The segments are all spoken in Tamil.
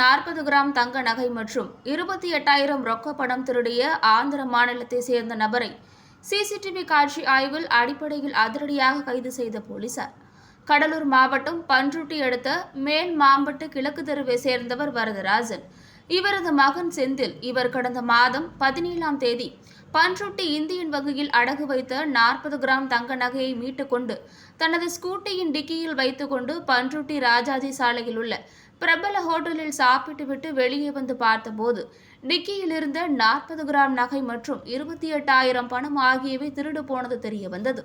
நாற்பது கிராம் தங்க நகை மற்றும் இருபத்தி எட்டாயிரம் ரொக்க பணம் திருடிய ஆந்திர மாநிலத்தை சேர்ந்த நபரை சிசிடிவி காட்சி ஆய்வில் அடிப்படையில் அதிரடியாக கைது செய்த போலீசார். கடலூர் மாவட்டம் பன்ருட்டி அடுத்த மேல் மாம்பட்டு கிழக்கு தெருவை சேர்ந்தவர் வரதராஜன். இவரது மகன் செந்தில் இவர் கடந்த மாதம் பதினேழாம் தேதி பன்ருட்டி இந்தியன் வங்கியில் அடகு வைத்த நாற்பது கிராம் தங்க நகையை மீட்டுக்கொண்டு தனது ஸ்கூட்டியின் டிக்கியில் வைத்துக்கொண்டு பன்ருட்டி ராஜாஜி சாலையில் உள்ள பிரபல ஹோட்டலில் சாப்பிட்டுவிட்டு வெளியே வந்து பார்த்தபோது டிக்கியில் இருந்த நாற்பது கிராம் நகை மற்றும் இருபத்தி எட்டாயிரம் பணம் ஆகியவை திருடு போனது தெரிய வந்தது.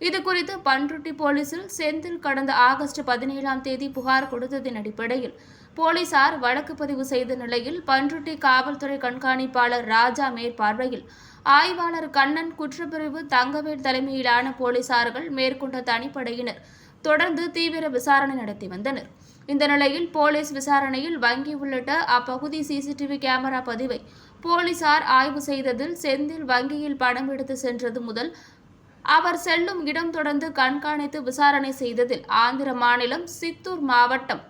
இதுகுறித்து பன்ருட்டி போலீசில் செந்தில் கடந்த ஆகஸ்ட் பதினேழாம் தேதி புகார் கொடுத்ததின் அடிப்படையில் போலீசார் வழக்கு பதிவு செய்த நிலையில் பன்ருட்டி காவல்துறை கண்காணிப்பாளர் ராஜா மேற்பார்வையில் ஆய்வாளர் கண்ணன் குற்றப்பிரிவு தங்கவேல் தலைமையிலான போலீசார்கள் மேற்கொண்ட தனிப்படையினர் தொடர்ந்து தீவிர விசாரணை நடத்தி வந்தனர். இந்த நிலையில் போலீஸ் விசாரணையில் வங்கி உள்ளிட்ட அப்பகுதி சிசிடிவி கேமரா பதிவை போலீசார் ஆய்வு செய்ததில் செந்தில் வங்கியில் பணம் எடுத்து சென்றது முதல் அவர் செல்லும் இடம் தொடர்ந்து கண்காணித்து விசாரணை செய்ததில் ஆந்திர மாநிலம் சித்தூர் மாவட்டம்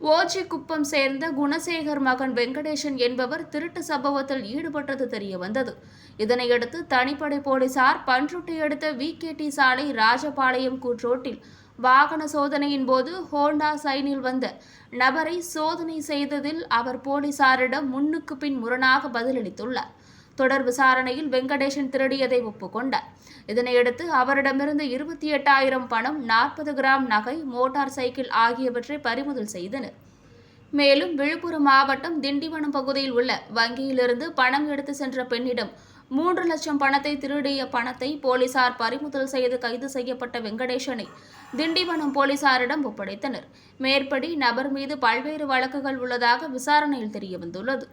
ஓஜி குப்பம் சேர்ந்த குணசேகர் மகன் வெங்கடேசன் என்பவர் திருட்டு சம்பவத்தில் ஈடுபட்டது தெரிய வந்தது இதனையடுத்து தனிப்படை போலீசார் பன்ருட்டி அடுத்த விகேடி சாலை ராஜபாளையம் கூற்றோட்டில் வாகன சோதனையின் போது ஹோண்டா சைனில் வந்த நபரை சோதனை செய்ததில் அவர் போலீசாரிடம் முன்னுக்கு பின் முரணாக பதிலளித்துள்ளார். தொடர் விசாரணையில் வெங்கடேசன் திருடியதை ஒப்புக்கொண்டார். இதனையடுத்து அவரிடமிருந்து இருபத்தி எட்டாயிரம் பணம் நாற்பது கிராம் நகை மோட்டார் சைக்கிள் ஆகியவற்றை பறிமுதல் செய்தனர். மேலும் விழுப்புரம் மாவட்டம் திண்டிவனம் பகுதியில் உள்ள வங்கியிலிருந்து பணம் எடுத்து சென்ற பெண்ணிடம் மூன்று லட்சம் பணத்தை திருடிய பணத்தை போலீசார் பறிமுதல் செய்து கைது செய்யப்பட்ட வெங்கடேசனை திண்டிவனம் போலீசாரிடம் ஒப்படைத்தனர். மேற்படி நபர் மீது பல்வேறு வழக்குகள் உள்ளதாக விசாரணையில் தெரியவந்துள்ளது.